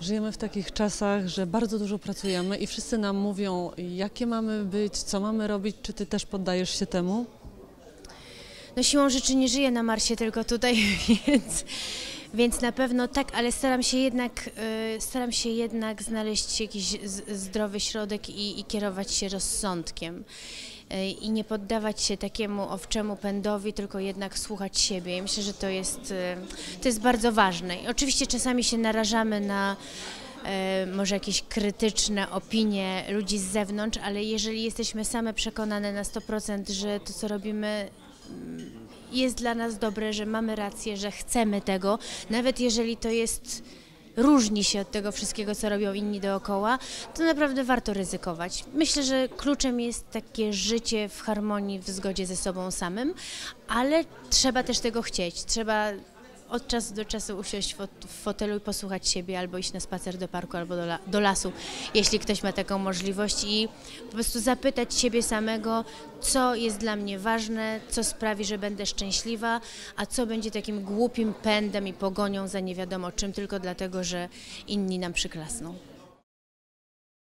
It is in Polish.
Żyjemy w takich czasach, że bardzo dużo pracujemy i wszyscy nam mówią, jakie mamy być, co mamy robić. Czy ty też poddajesz się temu? No siłą rzeczy nie żyję na Marsie, tylko tutaj, więc, więc na pewno tak, ale staram się jednak, y, staram się jednak znaleźć jakiś zdrowy środek i, i kierować się rozsądkiem. I nie poddawać się takiemu owczemu pędowi, tylko jednak słuchać siebie. I myślę, że to jest, y, to jest bardzo ważne. I oczywiście czasami się narażamy na e, może jakieś krytyczne opinie ludzi z zewnątrz, ale jeżeli jesteśmy same przekonane na 100%, że to, co robimy, mm, jest dla nas dobre, że mamy rację, że chcemy tego, nawet jeżeli to jest różni się od tego wszystkiego, co robią inni dookoła, to naprawdę warto ryzykować. Myślę, że kluczem jest takie życie w harmonii, w zgodzie ze sobą samym, ale trzeba też tego chcieć. Trzeba od czasu do czasu usiąść w fot- w fotelu i posłuchać siebie, albo iść na spacer do parku, albo do, la- do lasu, jeśli ktoś ma taką możliwość i po prostu zapytać siebie samego, co jest dla mnie ważne, co sprawi, że będę szczęśliwa, a co będzie takim głupim pędem i pogonią za nie wiadomo czym, tylko dlatego, że inni nam przyklasną.